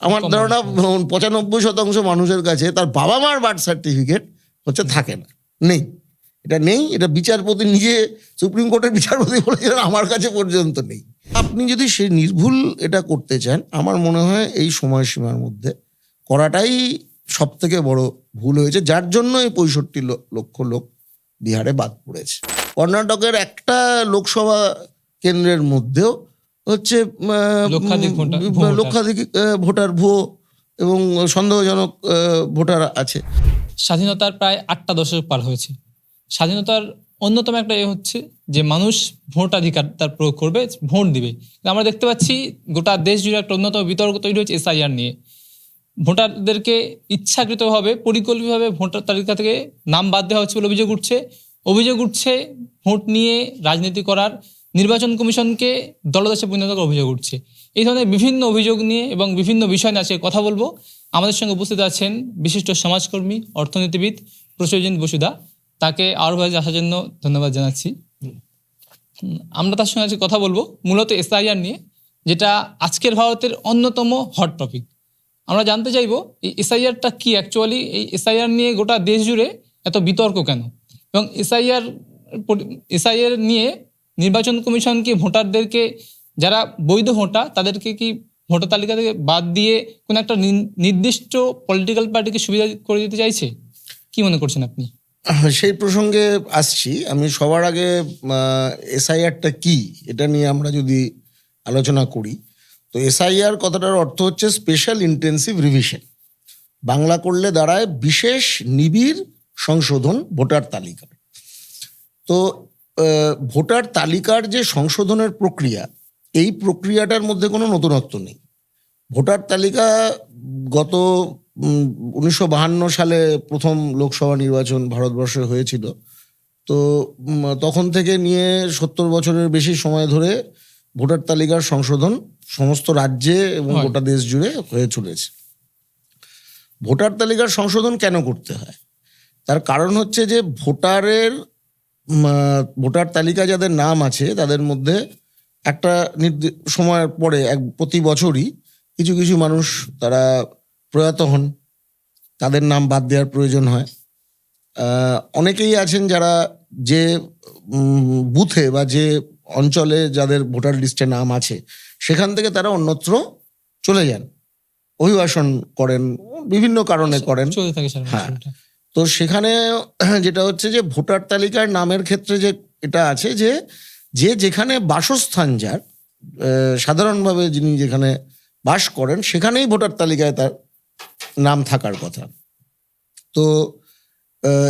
আমার ধারণা পঁচানব্বই শতাংশ মানুষের কাছে তার বাবা মার বার্থ সার্টিফিকেট হচ্ছে থাকে না। নেই। এটা নেই এটা বিচারপতি নিজে সুপ্রিম কোর্টের বিচারপতি বলেছিলেন আমার কাছে পর্যন্ত নেই। আপনি যদি সেই নির্ভুল এটা করতে চান আমার মনে হয় এই সময়সীমার মধ্যে করাটাই সব থেকে বড় ভুল হয়েছে যার জন্য এই পঁয়ষট্টি লক্ষ লোক বিহারে বাদ পড়েছে। কর্ণাটকের একটা লোকসভা কেন্দ্রের মধ্যেও হচ্ছে লক্ষাধিক ভোটার- ভুয়ো এবং সন্দেহজনক ভোটার আছে। স্বাধীনতার প্রায় আটটা দশক পার হয়েছে। স্বাধীনতার অন্যতম একটা এ হচ্ছে যে মানুষ ভোটাধিকার তার প্রয়োগ করবে ভোট দিবে। আমরা দেখতে পাচ্ছি গোটা দেশ জুড়ে একটা অন্যতম বিতর্ক তৈরি হয়েছে এসআইআর নিয়ে। ভোটারদেরকে ইচ্ছাকৃতভাবে পরিকল্পিতভাবে ভোটার তালিকা থেকে নাম বাদ দেওয়া হচ্ছে বলে অভিযোগ উঠছে। অভিযোগ উঠছে ভোট নিয়ে রাজনীতি করার নির্বাচন কমিশনকে দলদাসে পরিণত করার অভিযোগ উঠছে। এই ধরনের বিভিন্ন অভিযোগ নিয়ে এবং বিভিন্ন বিষয় নিয়ে আজকে কথা বলব। আমাদের সঙ্গে উপস্থিত আছেন বিশিষ্ট সমাজকর্মী, অর্থনীতিবিদ প্রসেনজিৎ বসুদা তাকে আরও ভাবে আসার জন্য ধন্যবাদ জানাচ্ছি। আমরা তার সঙ্গে আজকে কথা বলব মূলত এসআইআর নিয়ে, যেটা আজকের ভারতের অন্যতম হট টপিক আমরা জানতে চাইব এই এসআইআরটা কি অ্যাকচুয়ালি এই এসআইআর নিয়ে গোটা দেশ জুড়ে এত বিতর্ক কেন? এবং এসআইআর এসআইআর নিয়ে নির্বাচন কমিশন কি ভোটারদেরকে, যারা বৈধ ভোটার, তাদেরকে কি ভোটার তালিকা থেকে বাদ দিয়ে কোনো একটা নির- নির্দিষ্ট পলিটিক্যাল পার্টিকে সুবিধা করে দিতে চাইছে? কি মনে করছেন আপনি? সেই প্রসঙ্গে আসছি। আমি সবার আগে এসআইআরটা কি, এটা নিয়ে আমরা যদি আলোচনা করি, তো এসআইআর কথাটার অর্থ হচ্ছে স্পেশাল ইন্টেন্সিভ রিভিশন বাংলা করলে দাঁড়ায় বিশেষ নিবিড় সংশোধন ভোটার তালিকা। তো ভোটার তালিকার যে সংশোধনের প্রক্রিয়া এই প্রক্রিয়াটার মধ্যে কোনো নতুনত্ব নেই। ভোটার তালিকা গত উনিশশো বাহান্ন সালে প্রথম লোকসভা নির্বাচন ভারতবর্ষে হয়েছিল। তো তখন থেকে নিয়ে সত্তর বছরের বেশি সময় ধরে ভোটার তালিকার সংশোধন সমস্ত রাজ্যে এবং গোটা দেশ জুড়ে হয়ে চলেছে। ভোটার তালিকার সংশোধন কেন করতে হয়? তার কারণ হচ্ছে যে ভোটারের ভোটার তালিকা যাদের নাম আছে তাদের মধ্যে একটা সময়ের পরে এক প্রতি বছরই কিছু কিছু মানুষ তারা প্রয়াত হন। তাদের নাম বাদ দেওয়ার প্রয়োজন হয়। অনেকেই আছেন যারা যে বুথে বা যে অঞ্চলে যাদের ভোটার লিস্টে নাম আছে সেখান থেকে তারা অন্যত্র চলে যান। অভিবাসন করেন বিভিন্ন কারণে করেন। হ্যাঁ। তো সেখানে যেটা হচ্ছে যে ভোটার তালিকার নামের ক্ষেত্রে যে এটা আছে যে যে যেখানে বাসস্থান যার সাধারণভাবে যিনি যেখানে বাস করেন, সেখানেই ভোটার তালিকায় তার নাম থাকার কথা। তো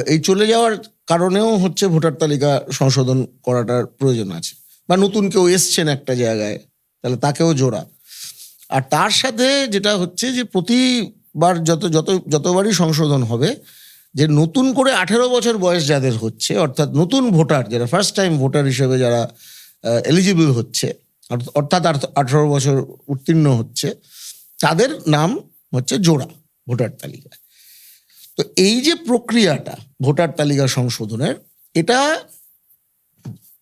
এই চলে যাওয়ার কারণেও হচ্ছে ভোটার তালিকা সংশোধন করাটার প্রয়োজন আছে। বা নতুন কেউ এসছেন একটা জায়গায়, তাহলে তাকেও জোড়া। আর তার সাথে যেটা হচ্ছে যে প্রতিবার যত যত, যতবারই সংশোধন হবে যে নতুন করে আঠেরো বছর বয়স যাদের হচ্ছে, অর্থাৎ নতুন ভোটার, যারা ফার্স্ট টাইম ভোটার হিসেবে যারা এলিজিবল হচ্ছে অর্থ- অর্থাৎ আঠেরো বছর উত্তীর্ণ হচ্ছে, তাদের নাম হচ্ছে জোড়া ভোটার তালিকায় তো এই যে প্রক্রিয়াটা ভোটার তালিকা সংশোধনের, এটা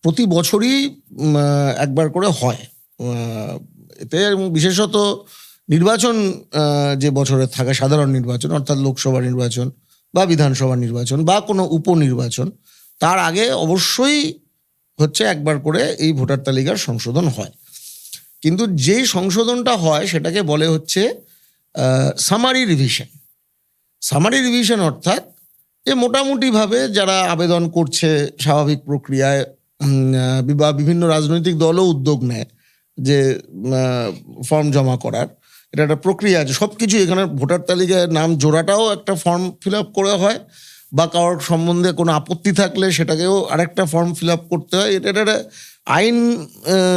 প্রতি বছরই একবার করে হয়। এতে বিশেষত নির্বাচন যে বছরে থাকে সাধারণ নির্বাচন, অর্থাৎ লোকসভা নির্বাচন বা বিধানসভা নির্বাচন বা কোনো উপনির্বাচন, তার আগে অবশ্যই হচ্ছে একবার করে এই ভোটার তালিকার সংশোধন হয়। কিন্তু যেই সংশোধনটা হয় সেটাকে বলে হচ্ছে সামারি রিভিশন সামারি রিভিশন অর্থাৎ যে মোটামুটিভাবে যারা আবেদন করছে স্বাভাবিক প্রক্রিয়ায় বা বিভিন্ন রাজনৈতিক দলও উদ্যোগ নেয় যে ফর্ম জমা করার। এটা একটা প্রক্রিয়া আছে। সব কিছু এখানে ভোটার তালিকায় নাম জোড়াটাও একটা ফর্ম ফিল আপ করে হয় বা কারোর সম্বন্ধে কোনো আপত্তি থাকলে সেটাকেও আরেকটা ফর্ম ফিল আপ করতে হয়। এটা একটা আইন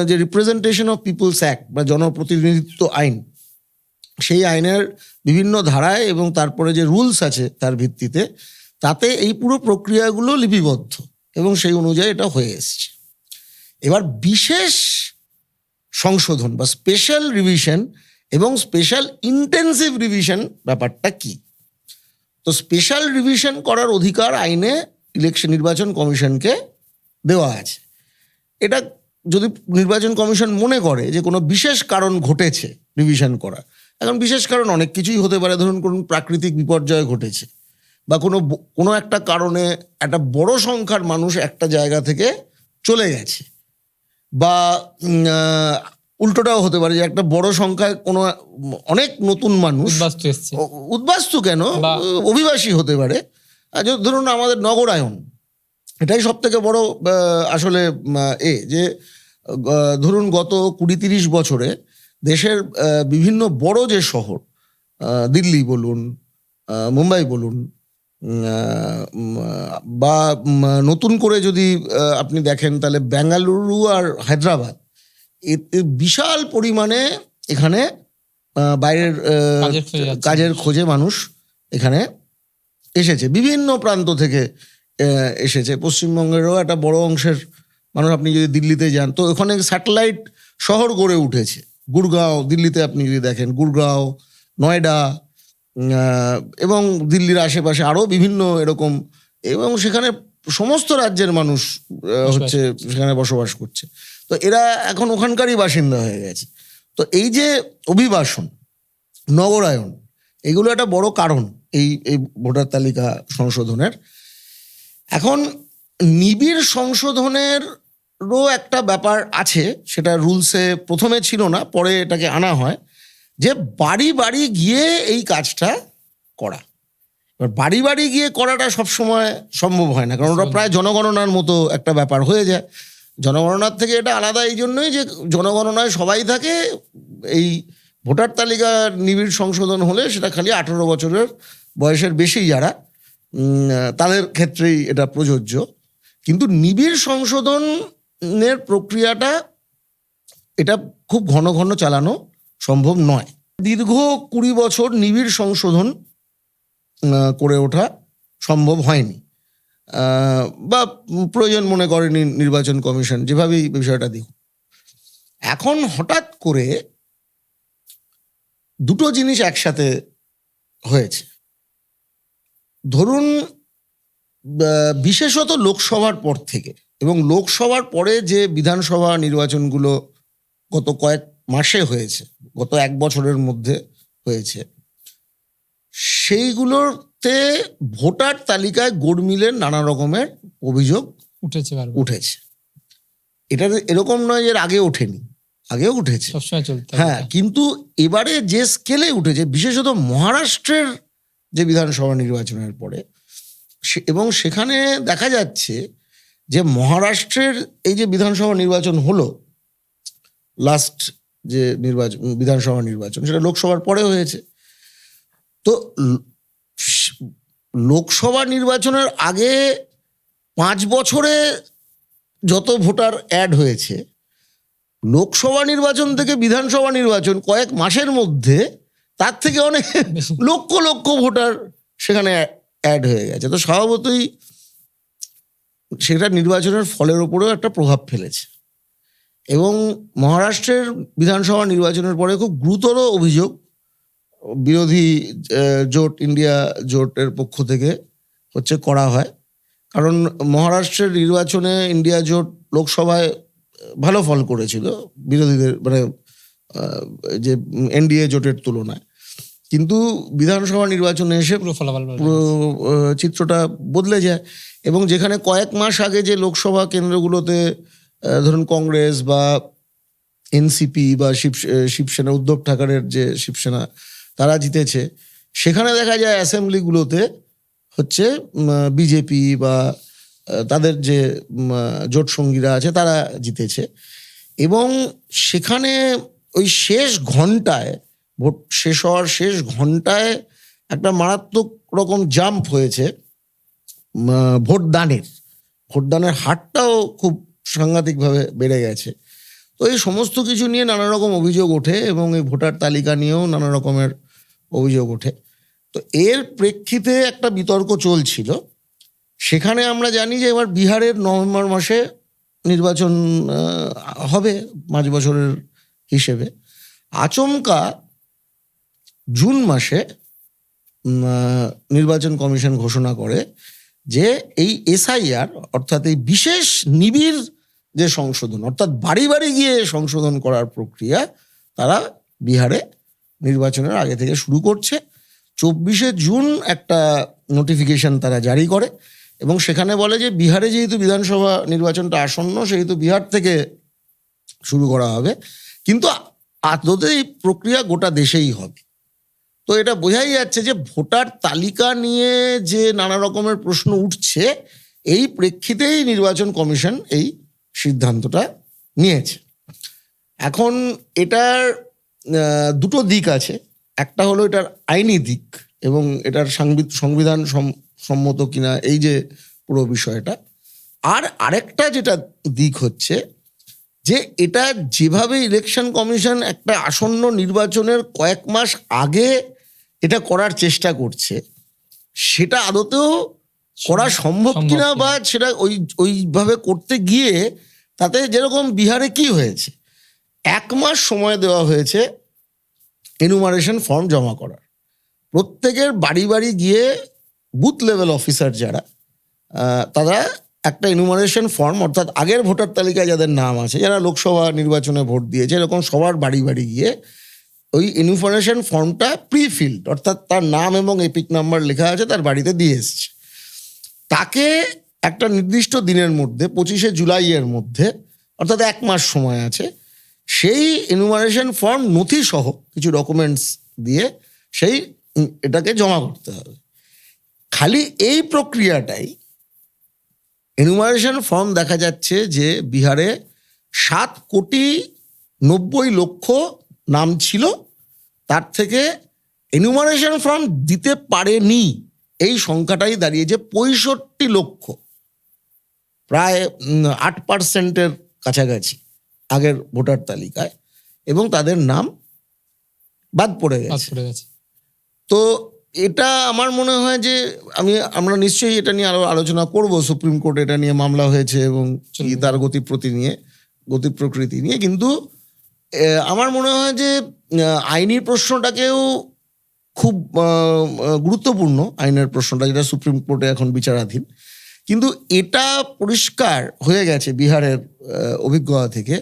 যে রিপ্রেজেন্টেশন অফ পিপুলস অ্যাক্ট বা জনপ্রতিনিধিত্ব আইন, সেই আইনের বিভিন্ন ধারায় এবং তারপরে যে রুলস আছে তার ভিত্তিতে তাতে এই পুরো প্রক্রিয়াগুলো লিপিবদ্ধ এবং সেই অনুযায়ী এটা হয়ে এসছে। এবার বিশেষ সংশোধন বা স্পেশাল রিভিশন এবং স্পেশাল ইন্টেন্সিভ রিভিশন ব্যাপারটা কি? তো স্পেশাল রিভিশন করার অধিকার আইনে ইলেকশন নির্বাচন কমিশনকে দেওয়া আছে। এটা যদি নির্বাচন কমিশন মনে করে যে কোনো বিশেষ কারণ ঘটেছে রিভিশন করা এখন বিশেষ কারণ অনেক কিছুই হতে পারে। ধরুন কোনো প্রাকৃতিক বিপর্যয় ঘটেছে বা কোনো কোনো একটা কারণে একটা বড় সংখ্যার মানুষ একটা জায়গা থেকে চলে গেছে বা উল্টোটাও হতে পারে যে একটা বড় সংখ্যায় কোনো অনেক নতুন মানুষ উদ্বাস্তু কেন? অভিবাসী হতে পারে। ধরুন আমাদের নগরায়ন এটাই সব থেকে বড় আসলে এ যে ধরুন গত কুড়ি তিরিশ বছরে দেশের বিভিন্ন বড় যে শহর দিল্লি বলুন মুম্বাই বলুন বা নতুন করে যদি আপনি দেখেন তাহলে বেঙ্গালুরু আর হায়দ্রাবাদ বিশাল পরিমাণে এখানে বাইরের কাজের খোঁজে মানুষ এখানে এসেছে। বিভিন্ন প্রান্ত থেকে এসেছে। পশ্চিমবঙ্গেরও একটা বড় অংশের মানুষ আপনি যদি দিল্লিতে যান তো ওখানে স্যাটেলাইট শহর গড়ে উঠেছে। গুরগাঁও দিল্লিতে আপনি যদি দেখেন গুরগাঁও নয়ডা আহ, এবং দিল্লির আশেপাশে আরও বিভিন্ন এরকম এবং সেখানে সমস্ত রাজ্যের মানুষ আহ, হচ্ছে সেখানে বসবাস করছে। তো এরা এখন ওখানকারই বাসিন্দা হয়ে গেছে। তো এই যে অভিবাসন নগরায়ন এগুলো একটা বড় কারণ এই এই ভোটার তালিকা সংশোধনের। এখন নিবিড় সংশোধনেরও একটা ব্যাপার আছে সেটা রুলসে প্রথমে ছিল না পরে এটাকে আনা হয় যে বাড়ি বাড়ি গিয়ে এই কাজটা করা। এবার বাড়ি বাড়ি গিয়ে করাটা সবসময় সম্ভব হয় না কারণ ওটা প্রায় জনগণনার মতো একটা ব্যাপার হয়ে যায়। জনগণনার থেকে এটা আলাদা, এই জন্যই যে জনগণনায় সবাই থাকে, এই ভোটার তালিকা নিবিড় সংশোধন হলে সেটা খালি আঠেরো বছরের বয়সের বেশি যারা তাদের ক্ষেত্রেই এটা প্রযোজ্য। কিন্তু নিবিড় সংশোধনের প্রক্রিয়াটা, এটা খুব ঘন ঘন চালানো সম্ভব নয়। দীর্ঘ কুড়ি বছর নিবিড় সংশোধন করে ওঠা সম্ভব হয়নি। বা প্রয়োজন মনে করেনি নির্বাচন কমিশন, যেভাবেই বিষয়টা দেখুন এখন হঠাৎ করে দুটো জিনিস একসাথে হয়েছে। ধরুন বিশেষত লোকসভার পর থেকে এবং লোকসভার পরে যে বিধানসভা নির্বাচনগুলো গত কয়েক মাসে হয়েছে, গত এক বছরের মধ্যে হয়েছে সেইগুলোতে ভোটার তালিকায় গোড়মিলের নানা রকমের অভিযোগ উঠেছে উঠেছে। এটা এরকম নয় যে আগে ওঠেনি আগেও উঠেছে। হ্যাঁ কিন্তু এবারে যে স্কেলে উঠেছে বিশেষত মহারাষ্ট্রের যে বিধানসভা নির্বাচনের পরে এবং সেখানে দেখা যাচ্ছে যে মহারাষ্ট্রের এই যে বিধানসভা নির্বাচন হলো লাস্ট যে নির্বাচন বিধানসভা নির্বাচন সেটা লোকসভার পরে হয়েছে। তো লোকসভা নির্বাচনের আগে পাঁচ বছরে যত ভোটার অ্যাড হয়েছে লোকসভা নির্বাচন থেকে বিধানসভা নির্বাচন কয়েক মাসের মধ্যে তার থেকে অনেক লক্ষ লক্ষ ভোটার সেখানে অ্যাড হয়ে গেছে। তো স্বভাবতই সেটা নির্বাচনের ফলের ওপরেও একটা প্রভাব ফেলেছে। এবং মহারাষ্ট্রের বিধানসভা নির্বাচনের পরে খুব গুরুতর অভিযোগ বিরোধী জোট ইন্ডিয়া জোটের পক্ষ থেকে হচ্ছে করা হয়। কারণ মহারাষ্ট্রের নির্বাচনে ইন্ডিয়া জোট লোকসভায় ভালো ফল করেছিল বিরোধীদের মানে যে এনডিএ জোটের তুলনায়। কিন্তু বিধানসভা নির্বাচনে এসে পুরো চিত্রটা বদলে যায়। এবং যেখানে কয়েক মাস আগে যে লোকসভা কেন্দ্রগুলোতে ধরুন কংগ্রেস বা এনসিপি বা শিব শিবসেনা উদ্ধব ঠাকারের যে শিবসেনা তারা জিতেছে। সেখানে দেখা যায় অ্যাসেম্বলিগুলোতে হচ্ছে বিজেপি বা তাদের যে জোট সঙ্গীরা আছে তারা জিতেছে। এবং সেখানে ওই শেষ ঘন্টায়, ভোট শেষ হওয়ার শেষ ঘন্টায় একটা মারাত্মক রকম জাম্প হয়েছে ভোটদানের। ভোটদানের হারটাও খুব সাংঘাতিকভাবে বেড়ে গেছে। তো এই সমস্ত কিছু নিয়ে নানা রকম অভিযোগ ওঠে এবং এই ভোটার তালিকা নিয়েও নানা রকমের অভিযোগ ওঠে। তো এর প্রেক্ষিতে একটা বিতর্ক চলছিল। সেখানে আমরা জানি যে এবার বিহারের নভেম্বর মাসে নির্বাচন হবে পাঁচ বছরের হিসেবে। আচমকা জুন মাসে নির্বাচন কমিশন ঘোষণা করে যে এই এসআইআর, অর্থাৎ এই বিশেষ নিবিড় যে সংশোধন, অর্থাৎ বাড়ি বাড়ি গিয়ে সংশোধন করার প্রক্রিয়া তারা বিহারে নির্বাচনের আগে থেকে শুরু করছে। চব্বিশে জুন একটা নোটিফিকেশন তারা জারি করে এবং সেখানে বলে যে বিহারে যেহেতু বিধানসভা নির্বাচনটা আসন্ন, সেহেতু বিহার থেকে শুরু করা হবে। কিন্তু আদতে এই প্রক্রিয়া গোটা দেশেই হবে। তো এটা বোঝাই যাচ্ছে যে ভোটার তালিকা নিয়ে যে নানা রকমের প্রশ্ন উঠছে, এই প্রেক্ষিতেই নির্বাচন কমিশন এই সিদ্ধান্তটা নিয়েছে। এখন এটার দুটো দিক আছে একটা হলো এটার আইনি দিক এবং এটার সাংবি- সংবিধান সম- সম্মত কিনা এই যে পুরো বিষয়টা আর আরেকটা যেটা দিক হচ্ছে যে এটা যেভাবে ইলেকশন কমিশন একটা আসন্ন নির্বাচনের কয়েক মাস আগে এটা করার চেষ্টা করছে সেটা আদতেও করা সম্ভব কিনা। বা সেটা ওই ওইভাবে করতে গিয়ে তাতে যেরকম বিহারে কি হয়েছে এক মাস সময় দেওয়া হয়েছে এনুমারেশন ফর্ম জমা করার। প্রত্যেকের বাড়ি বাড়ি গিয়ে বুথ লেভেল অফিসার যারা তারা একটা এনুমারেশন ফর্ম অর্থাৎ আগের ভোটার তালিকায় যাদের নাম আছে, যারা লোকসভা নির্বাচনে ভোট দিয়েছে, এরকম সবার বাড়ি বাড়ি গিয়ে ওই ইনফরমেশন ফর্মটা প্রিফিল্ড অর্থাৎ তার নাম এবং এপিক নাম্বার লেখা আছে, তার বাড়িতে দিয়ে এসছে। তাকে একটা নির্দিষ্ট দিনের মধ্যে, পঁচিশে জুলাইয়ের মধ্যে, অর্থাৎ এক মাস সময় আছে সেই এনুমারেশন ফর্ম নথি সহ কিছু ডকুমেন্টস দিয়ে সেই এটাকে জমা করতে হবে। খালি এই প্রক্রিয়াটাই এনুমারেশন ফর্ম দেখা যাচ্ছে যে বিহারে সাত কোটি নব্বই লক্ষ নাম ছিল, তার থেকে এনুমারেশন ফর্ম দিতে পারেনি। এই সংখ্যাটাই দাঁড়িয়েছে পঁয়ষট্টি লক্ষ। প্রায় আট পার্সেন্টের কাছাকাছি। আগের ভোটার তালিকায় এবং তাদের নাম বাদ পড়ে গেছে। তো এটা আমার মনে হয় যে আমি আমরা নিশ্চয়ই এটা নিয়ে আরও আলোচনা করব। সুপ্রিম কোর্ট এটা নিয়ে মামলা হয়েছে এবং তার গতিপ্রতি নিয়ে গতি প্রকৃতি নিয়ে। কিন্তু আমার মনে হয় যে আইনি প্রশ্নটাকেও খুব গুরুত্বপূর্ণ আইনের প্রশ্নটা যেটা সুপ্রিম কোর্টে এখন বিচারাধীন। কিন্তু এটা পরিষ্কার হয়ে গেছে বিহারের অভিজ্ঞতা থেকে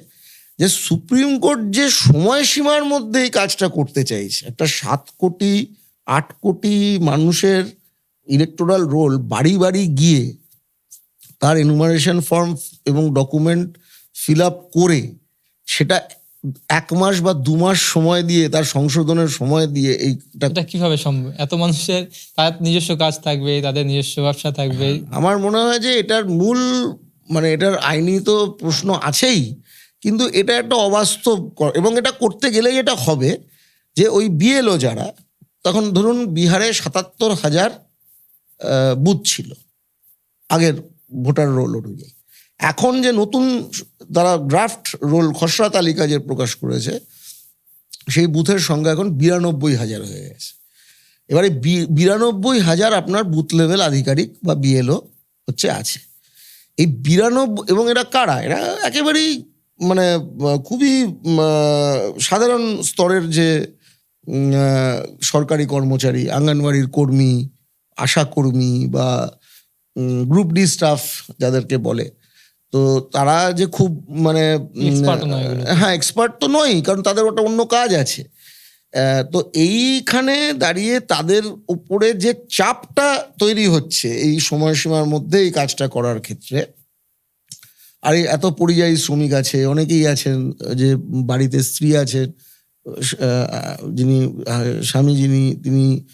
যে সুপ্রিম কোর্ট যে সময়সীমার মধ্যে এই কাজটা করতে চাইছে একটা সাত কোটি আট কোটি মানুষের ইলেকটোরাল রোল বাড়ি বাড়ি গিয়ে তার এনুমারেশন ফর্ম এবং ডকুমেন্ট ফিল আপ করে সেটা এক মাস বা দু মাস সময় দিয়ে তার সংশোধনের সময় দিয়ে এইটা কীভাবে সম্ভব? এত মানুষের তার নিজস্ব কাজ থাকবে তাদের নিজস্ব ব্যবসা থাকবে। আমার মনে হয় যে এটার মূল মানে এটার আইনি তো প্রশ্ন আছেই কিন্তু এটা একটা অবাস্তব এবং এটা করতে গেলেই এটা হবে যে ওই বিএলও যারা, তখন ধরুন বিহারে সাতাত্তর হাজার বুথ ছিল, আগের ভোটার রোল অনুযায়ী। এখন যে নতুন তারা ড্রাফট রোল, খসড়া তালিকা যে প্রকাশ করেছে, সেই বুথের সংখ্যা এখন বিরানব্বই হাজার হয়ে গেছে। এবারে বিরানব্বই হাজার আপনার বুথ লেভেল আধিকারিক বা বিএলও হচ্ছে আছে। এই বিরানব্বই, এবং এরা কারা? এরা একেবারেই মানে খুবই সাধারণ স্তরের যে সরকারি কর্মচারী আঙ্গনবাড়ির কর্মী আশা কর্মী বা গ্রুপ ডি স্টাফ যাদেরকে বলে তো তারা যে খুব মানে। হ্যাঁ এক্সপার্ট তো নয় কারণ তাদের ওটা অন্য কাজ আছে তো এইখানে দাঁড়িয়ে তাদের উপরে যে চাপটা তৈরি হচ্ছে এই সময়সীমার মধ্যে এই কাজটা করার ক্ষেত্রে আর, এত পরিযায়ী শ্রমিক আছে, অনেকেই আছেন, যে বাড়িতে স্ত্রী আছেন যিনি স্বামী যিনি, তিনি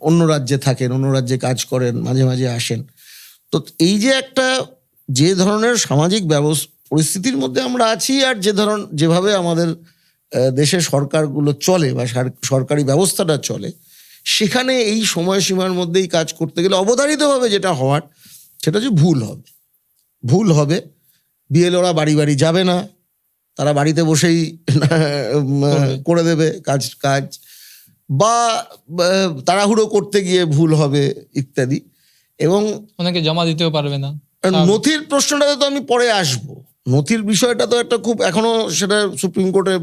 অন্য রাজ্যে থাকেন, অন্য রাজ্যে কাজ করেন, মাঝে মাঝে আসেন। তো এই যে একটা, যে ধরনের সামাজিক ব্যবস্থা পরিস্থিতির মধ্যে আমরা আছি, আর যে ধরন, যেভাবে আমাদের দেশে সরকারগুলো চলে, বা সার- সরকারি ব্যবস্থাটা চলে, সেখানে এই সময়সীমার মধ্যেই কাজ করতে গেলে অবধারিতভাবে যেটা হওয়ার, সেটা যে ভুল হবে। ভুল হবে বিএলওরা বাড়ি বাড়ি যাবে না। তারা বাড়িতে বসেই করে দেবে কাজ কাজ। বা তাড়াহুড়ো করতে গিয়ে ভুল হবে ইত্যাদি। এবং অনেকে জমা দিতেও পারবে না। নথির প্রশ্নটাতে তো আমি পরে আসব। নথির বিষয়টা তো একটা খুব এখনও সেটা সুপ্রিম কোর্টে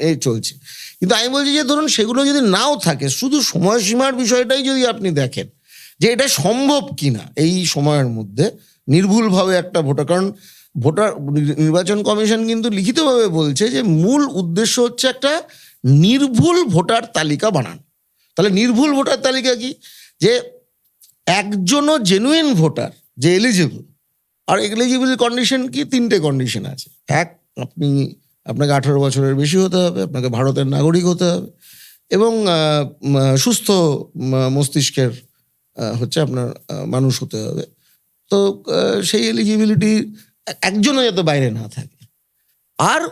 এই চলছে। কিন্তু আমি বলছি যে ধরুন সেগুলো যদি নাও থাকে শুধু সময়সীমার বিষয়টাই যদি আপনি দেখেন যে এটা সম্ভব কিনা এই সময়ের মধ্যে নির্ভুলভাবে একটা ভোটার। কারণ ভোটার নির্বাচন কমিশন কিন্তু লিখিতভাবে বলছে যে মূল উদ্দেশ্য হচ্ছে একটা নির্ভুল ভোটার তালিকা বানান। তাহলে নির্ভুল ভোটার তালিকা কি? যে একজনও জেনুইন ভোটার, যে এলিজিবল আর এলিজিবল কন্ডিশন কি? তিনটে কন্ডিশন আছে। এক, আপনি, আপনাকে আঠারো বছরের বেশি হতে হবে, আপনাকে ভারতের নাগরিক হতে হবে, এবং সুস্থ মস্তিষ্কের হচ্ছে আপনার মানুষ হতে হবে। তো সেই এলিজিবিলিটি একজনও যাতে বাইরে না থাকে। আর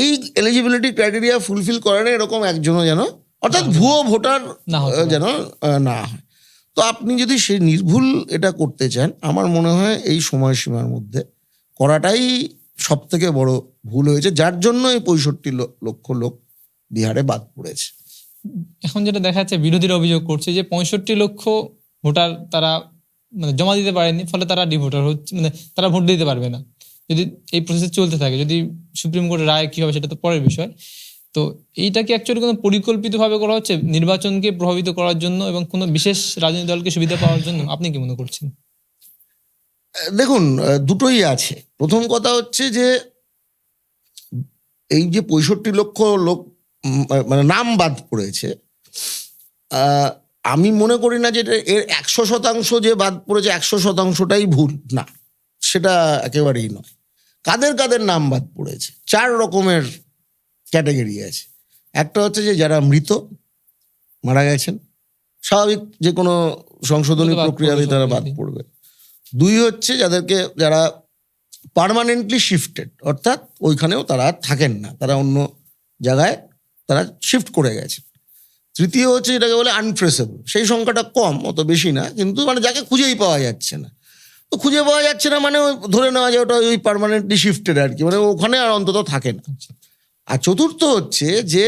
এই এলিজিবিলিটি ক্রাইটেরিয়া ফুলফিল করে না এরকম একজনও যেন অর্থাৎ ভুয়ো ভোটার যেন না হয়। তো আপনি যদি সেই নির্ভুল এটা করতে চান আমার মনে হয় এই সময়সীমার মধ্যে করাটাই সব থেকে বড় ভুল হয়েছে যার জন্য এই পঁয়ষট্টি লক্ষ লোক বিহারে বাদ পড়েছে। এখন যেটা দেখা যাচ্ছে বিরোধীরা অভিযোগ করছে যে পঁয়ষট্টি লক্ষ ভোটার তারা মানে জমা দিতে পারেনি, ফলে তারা ডিভোটার হচ্ছে মানে তারা ভোট দিতে পারবে না। যদি এই প্রসেস চলতে থাকে, যদি সুপ্রিম কোর্টের রায় কি হবে সেটা তো পরের বিষয়। তো এইটা কি অ্যাকচুয়ালি কোনো পরিকল্পিতভাবে করা হচ্ছে নির্বাচনকে প্রভাবিত করার জন্য এবং কোনো বিশেষ রাজনৈতিক দলকে সুবিধা পাওয়ার জন্য? আপনি কি মনে করছেন? দেখুন দুটোই আছে। প্রথম কথা হচ্ছে যে এই যে পঁয়ষট্টি লক্ষ লোক মানে নাম বাদ পড়েছে আমি মনে করি না যে এর একশো শতাংশ যে বাদ পড়েছে একশো শতাংশটাই ভুল। না সেটা একেবারেই নয়। কাদের কাদের নাম বাদ পড়েছে? চার রকমের ক্যাটাগরি আছে। একটা হচ্ছে যে যারা মৃত মারা গেছেন স্বাভাবিক যে কোনো সংশোধনী প্রক্রিয়াতে তারা বাদ পড়বে। দুই হচ্ছে যাদেরকে যারা পার্মানেন্টলি শিফটেড অর্থাৎ ওইখানেও তারা থাকেন না তারা অন্য জায়গায় তারা শিফট করে গেছে। তৃতীয় হচ্ছে এটাকে বলে আনট্রেসেবল সেই সংখ্যাটা কম, অত বেশি না, কিন্তু মানে যাকে খুঁজেই পাওয়া যাচ্ছে না। তো খুঁজে পাওয়া যাচ্ছে না মানে ধরে নেওয়া যায় ওটা ওই পার্মানেন্টলি শিফটেড আর কি মানে ওখানে আর অন্তত থাকে না। আর চতুর্থ হচ্ছে যে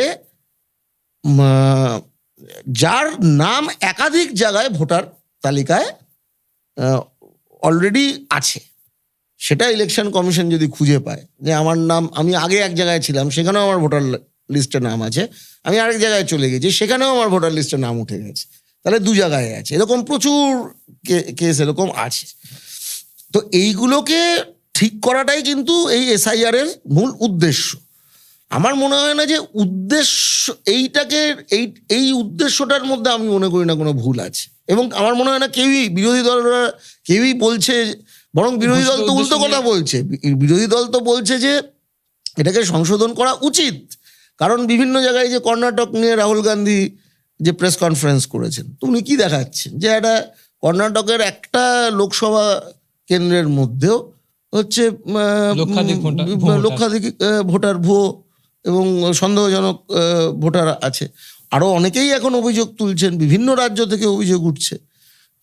যার নাম একাধিক জায়গায় ভোটার তালিকায় অলরেডি আছে। সেটা ইলেকশন কমিশন যদি খুঁজে পায়, যে আমার নাম, আমি আগে এক জায়গায় ছিলাম, সেখানেও আমার ভোটার লিস্টে নাম আছে। আমি আরেক জায়গায় চলে গেছি সেখানেও আমার ভোটার লিস্টে নাম উঠে গেছে। তাহলে দু জায়গায় আছে। এরকম প্রচুর কেস এরকম আছে। তো এইগুলোকে ঠিক করাটাই কিন্তু এই এসআইআর এর মূল উদ্দেশ্য। আমার মনে হয় না যে উদ্দেশ্য এইটাকে এই এই উদ্দেশ্যটার মধ্যে আমি মনে করি না কোনো ভুল আছে। এবং আমার মনে হয় না কেউই বিরোধী দলরা কেউই বলছে বরং বিরোধী দল তো উল্টো কথা বলছে। বিরোধী দল তো বলছে যে এটাকে সংশোধন করা উচিত। কারণ বিভিন্ন জায়গায় যে কর্ণাটক নিয়ে রাহুল গান্ধী যে প্রেস কনফারেন্স করেছেন তো উনি কি দেখাচ্ছেন? যে একটা কর্ণাটকের একটা লোকসভা কেন্দ্রের মধ্যেও হচ্ছে লক্ষাধিক ভোটার- লক্ষাধিক ভোটার ভুয়ো এবং সন্দেহজনক ভোটার আছে। আরও অনেকেই এখন অভিযোগ তুলছেন বিভিন্ন রাজ্য থেকে অভিযোগ উঠছে।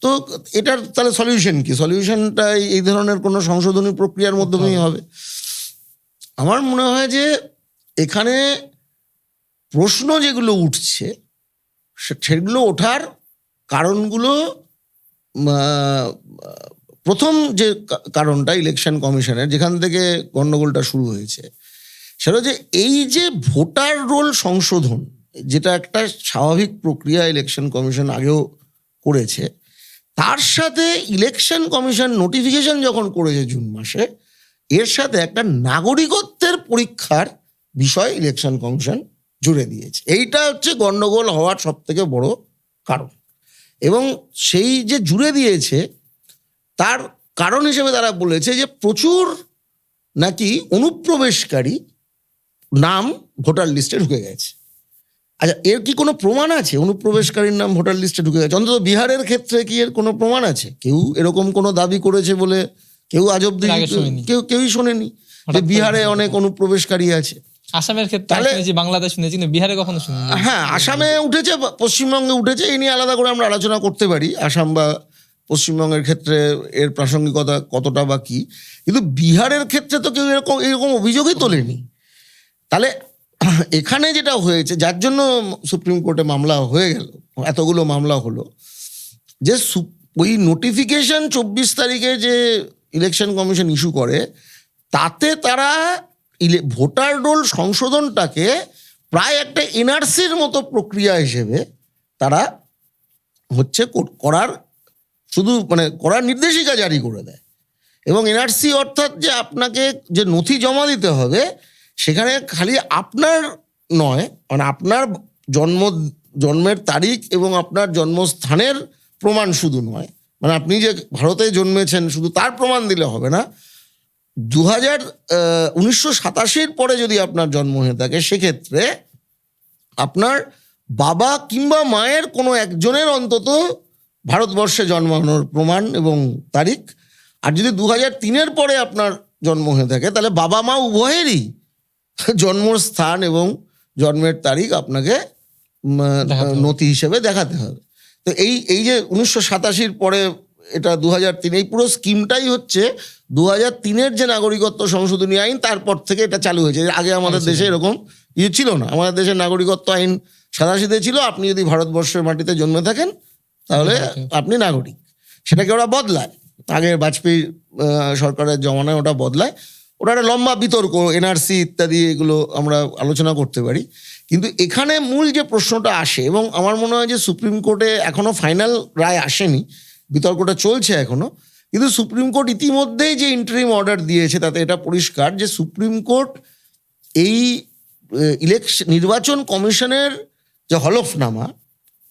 তো এটার তাহলে সলিউশন কি? সলিউশনটা এই ধরনের কোনো সংশোধনী প্রক্রিয়ার মাধ্যমেই হবে। আমার মনে হয় যে এখানে প্রশ্ন যেগুলো উঠছে সেগুলো ওঠার কারণগুলো প্রথম যে কারণটা ইলেকশন কমিশনের, যেখান থেকে গণ্ডগোলটা শুরু হয়েছে, সেটা যে এই যে ভোটার রোল সংশোধন, যেটা একটা স্বাভাবিক প্রক্রিয়া ইলেকশন কমিশন আগেও করেছে, তার সাথে ইলেকশন কমিশন নোটিফিকেশন যখন করেছে জুন মাসে, এর সাথে একটা নাগরিকত্বের পরীক্ষার বিষয় ইলেকশন কমিশন জুড়ে দিয়েছে। এইটা হচ্ছে গন্ডগোল হওয়ার সব থেকে বড় কারণ। এবং সেই যে জুড়ে দিয়েছে তার কারণ হিসেবে তারা বলেছে যে প্রচুর নাকি অনুপ্রবেশকারী নাম ভোটার লিস্টে ঢুকে গেছে। আচ্ছা এর কি কোনো প্রমাণ আছে? অনুপ্রবেশকারীর নাম ভোটার লিস্টে ঢুকে গেছে। অন্তত বিহারের ক্ষেত্রে কি এর কোনো প্রমাণ আছে? কেউ এরকম কোনো দাবি করেছে বলে কেউ আজ অব্দি কেউ কেউই শোনেনি যে বিহারে অনেক অনুপ্রবেশকারী আছে। আসামের ক্ষেত্রে শুনেছি বাংলাদেশ শুনেছি কিন্তু বিহারে কখনো শুনিনি। হ্যাঁ আসামে উঠেছে পশ্চিমবঙ্গে উঠেছে এই নিয়ে আলাদা করে আমরা আলোচনা করতে পারি আসাম বা পশ্চিমবঙ্গের ক্ষেত্রে এর প্রাসঙ্গিকতা কতটা বা কি। কিন্তু বিহারের ক্ষেত্রে তো কেউ এরকম এরকম অভিযোগই তোলেনি। তাহলে এখানে যেটা হয়েছে যার জন্য সুপ্রিম কোর্টে মামলা হয়ে গেল এতগুলো মামলা হলো যে ওই নোটিফিকেশন চব্বিশ তারিখে যে ইলেকশন কমিশন ইস্যু করে তাতে তারা ভোটার রোল সংশোধনটাকে প্রায় একটা এনআরসির মতো প্রক্রিয়া হিসেবে তারা হচ্ছে কর- করার শুধু মানে করার নির্দেশিকা জারি করে দেয়। এবং এনআরসি অর্থাৎ যে আপনাকে যে নথি জমা দিতে হবে, সেখানে খালি আপনার নয় মানে আপনার জন্ম, জন্মের তারিখ এবং আপনার জন্মস্থানের প্রমাণ শুধু নয়। মানে আপনি যে ভারতে জন্মেছেন, শুধু তার প্রমাণ দিলে হবে না দু হাজার উনিশশো সাতাশির পরে যদি আপনার জন্ম হয়ে থাকে সেক্ষেত্রে আপনার বাবা কিংবা মায়ের কোনো একজনের অন্তত ভারতবর্ষে জন্মানোর প্রমাণ এবং তারিখ আর যদি দু হাজার তিনের পরে আপনার জন্ম হয়ে থাকে তাহলে বাবা মা উভয়েরই জন্মর স্থান এবং জন্মের তারিখ আপনাকে। নথি হিসেবে দেখাতে হবে তো এই এই যে উনিশশো সাতাশির পরে এটা দু হাজার তিন এই পুরো স্কিমটাই হচ্ছে দু হাজার তিনের যে নাগরিকত্ব সংশোধনী আইন তারপর থেকে এটা চালু হয়েছে। আগে আমাদের দেশে এরকম ইয়ে ছিল না। আমাদের দেশের নাগরিকত্ব আইন সাদাশিতে ছিল। আপনি যদি ভারতবর্ষের মাটিতে জন্মে থাকেন তাহলে আপনি নাগরিক। সেটাকে ওরা বদলায়। আগের বাজপেয়ী সরকারের জমানায় ওটা বদলায়। ওটা একটা লম্বা বিতর্ক এনআরসি ইত্যাদি এগুলো আমরা আলোচনা করতে পারি। কিন্তু এখানে মূল যে প্রশ্নটা আসে এবং আমার মনে হয় যে সুপ্রিম কোর্টে এখনও ফাইনাল রায় আসেনি বিতর্কটা চলছে এখনও, কিন্তু সুপ্রিম কোর্ট ইতিমধ্যেই যে ইন্টারিম অর্ডার দিয়েছে তাতে এটা পরিষ্কার যে সুপ্রিম কোর্ট এই ইলেকশন নির্বাচন কমিশনের যে হলফনামা,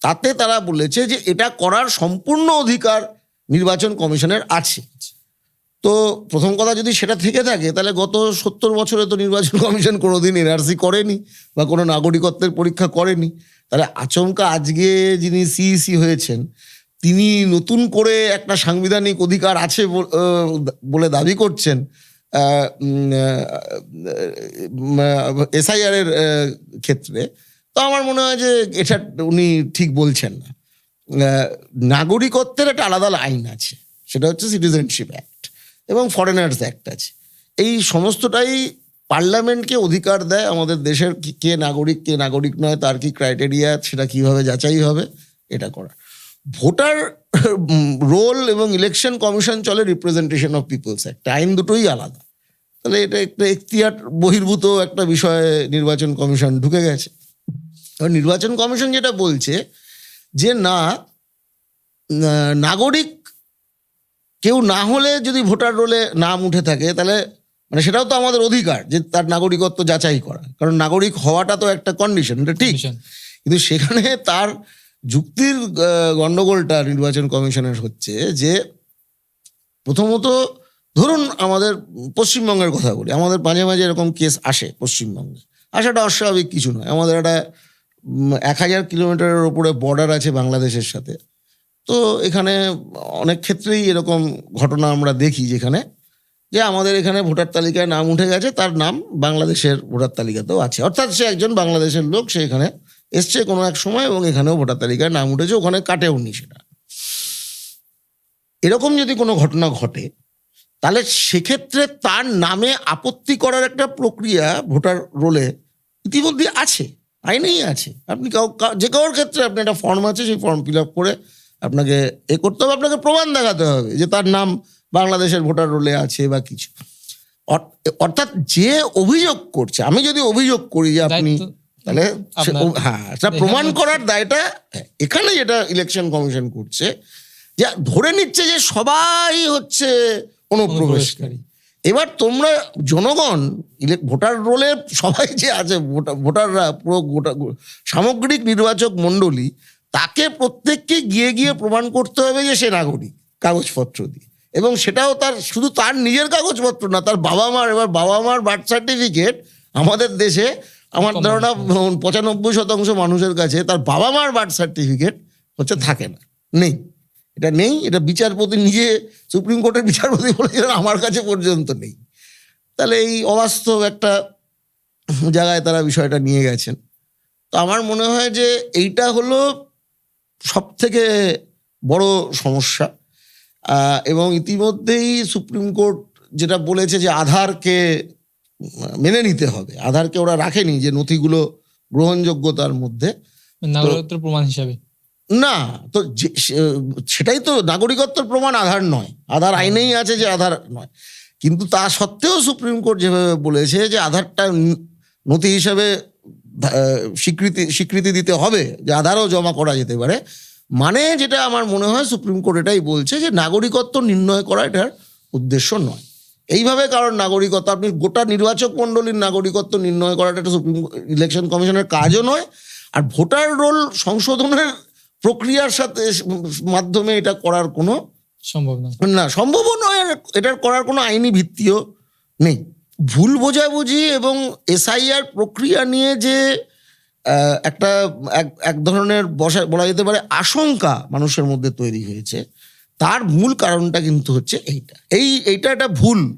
তাতে তারা বলেছে যে এটা করার সম্পূর্ণ অধিকার নির্বাচন কমিশনের আছে। তো প্রথম কথা যদি সেটা থেকে থাকে, তাহলে গত সত্তর বছরে তো নির্বাচন কমিশন কোনোদিন এনআরসি করেনি বা কোনো নাগরিকত্বের পরীক্ষা করেনি। তাহলে আচমকা আজকে যিনি সিইসি হয়েছেন তিনি নতুন করে একটা সাংবিধানিক অধিকার আছে বলে দাবি করছেন এসআইআর এর ক্ষেত্রে। তো আমার মনে হয় যে এটা উনি ঠিক বলছেন না। নাগরিকত্বের একটা আলাদা আইন আছে, সেটা হচ্ছে সিটিজেনশিপ অ্যাক্ট এবং ফরেনার্স অ্যাক্ট আছে। এই সমস্তটাই পার্লামেন্টকে অধিকার দেয় আমাদের দেশের কে নাগরিক কে নাগরিক নয়, তার কি ক্রাইটেরিয়া সেটা কীভাবে যাচাই হবে, এটা করা। ভোটার রোল এবং ইলেকশন কমিশন চলে রিপ্রেজেন্টেশন অফ পিপলস একটা আইন দুটোই আলাদা। তাহলে এটা একটা এখতিয়ার বহির্ভূত একটা বিষয়ে নির্বাচন কমিশন ঢুকে গেছে। নির্বাচন কমিশন যেটা বলছে যে না- নাগরিক কেউ না হলে যদি ভোটার রোলে নাম উঠে থাকে তাহলে মানে সেটাও তো আমাদের অধিকার যে তার নাগরিকত্ব যাচাই করা। কারণ নাগরিক হওয়াটা তো একটা কন্ডিশন এটা ঠিক। কিন্তু সেখানে তার যুক্তির আহ, গন্ডগোলটা নির্বাচন কমিশনের হচ্ছে যে প্রথমত ধরুন আমাদের পশ্চিমবঙ্গের কথা বলি আমাদের মাঝে মাঝে এরকম কেস আসে পশ্চিমবঙ্গে। আসাটা অস্বাভাবিক কিছু নয়। আমাদের একটা এক হাজার কিলোমিটারের ওপরে বর্ডার আছে বাংলাদেশের সাথে। তো এখানে অনেক ক্ষেত্রেই এরকম ঘটনা আমরা দেখি যেখানে যে আমাদের এখানে ভোটার তালিকায় নাম উঠে গেছে তার নাম বাংলাদেশের ভোটার তালিকাতেও আছে। অর্থাৎ সে একজন বাংলাদেশের লোক সে এখানে এসছে কোনো এক সময় এবং এখানেও ভোটার তালিকায় নাম উঠেছে, ওখানে কাটেওনি সেটা। এরকম যদি কোনো ঘটনা ঘটে, তাহলে সেক্ষেত্রে তার নামে আপত্তি করার একটা প্রক্রিয়া ভোটার রোলে ইতিমধ্যে আছে, আইনেই আছে। আপনি কাউ যে কারোর ক্ষেত্রে আপনি একটা ফর্ম আছে, সেই ফর্ম ফিল আপ করে আপনাকে এ করতে হবে, আপনাকে প্রমাণ দেখাতে হবে যে তার নাম বাংলাদেশের ভোটার রোলে আছে বা কিছু। অর্থাৎ যে অভিযোগ করছে, আমি যদি অভিযোগ করি যে আপনি তাহলে হ্যাঁ সেটা প্রমাণ করার দায়টা এখানে যেটা ইলেকশন কমিশন করছে। যে ধরে নিচ্ছে যে সবাই হচ্ছে অনুপ্রবেশকারী। এবার তোমরা জনগণ ভোটার রোলে সবাই যে আছে ভোটার- ভোটাররা পুরো গোটা সামগ্রিক নির্বাচক মণ্ডলী তাকে প্রত্যেককে গিয়ে গিয়ে প্রমাণ করতে হবে যে সে নাগরিক কাগজপত্র দিয়ে। এবং সেটাও তার শুধু তার নিজের কাগজপত্র না তার বাবা মার এবার বাবা মার বার্থ সার্টিফিকেট আমাদের দেশে আমার ধারণা পঁচানব্বই শতাংশ মানুষের কাছে তার বাবা মার বার্থ সার্টিফিকেট হচ্ছে থাকে না। নেই। এটা নেই এটা বিচারপতি নিজে সুপ্রিম কোর্টের বিচারপতি বলেছিলেন আমার কাছে পর্যন্ত নেই। তাহলে এই অবাস্তব একটা জায়গায় তারা বিষয়টা নিয়ে গেছেন। তো আমার মনে হয় যে এইটা হলো সব থেকে বড় সমস্যা। এবং ইতিমধ্যেই সুপ্রিম কোর্ট যেটা বলেছে যে আধারকে মেনে নিতে হবে। আধারকে ওরা রাখেনি যে নথিগুলো গ্রহণযোগ্যতার মধ্যে। প্রমাণ হিসাবে। না তো সেটাই তো নাগরিকত্বের প্রমাণ আধার নয়। আধার আইনেই আছে যে আধার নয়। কিন্তু তা সত্ত্বেও সুপ্রিম কোর্ট যেভাবে বলেছে যে আধারটা নথি হিসাবে স্বীকৃতি স্বীকৃতি দিতে হবে যে আধারও জমা করা যেতে পারে। মানে যেটা আমার মনে হয় সুপ্রিম কোর্ট এটাই বলছে যে নাগরিকত্ব নির্ণয় করা এটার উদ্দেশ্য নয়। এইভাবে কারণ নাগরিকত্ব আপনি গোটা নির্বাচক মণ্ডলীর নাগরিকত্ব নির্ণয় করাটা একটা সুপ্রিম ইলেকশন কমিশনের কাজও নয় আর ভোটার রোল সংশোধনের প্রক্রিয়ার সাথে মাধ্যমে এটা করার কোনো সম্ভব না না সম্ভবও নয় এটার করার কোনো আইনি ভিত্তিও নেই। ভুল বোঝাবুঝি এবং এসআইআর প্রক্রিয়া নিয়ে যে একটা এক এক ধরনের বসা বলা যেতে পারে আশঙ্কা মানুষের মধ্যে তৈরি হয়েছে তার মূল কারণটা কিন্তু হচ্ছে এইটা। এই এইটা একটা ভুল।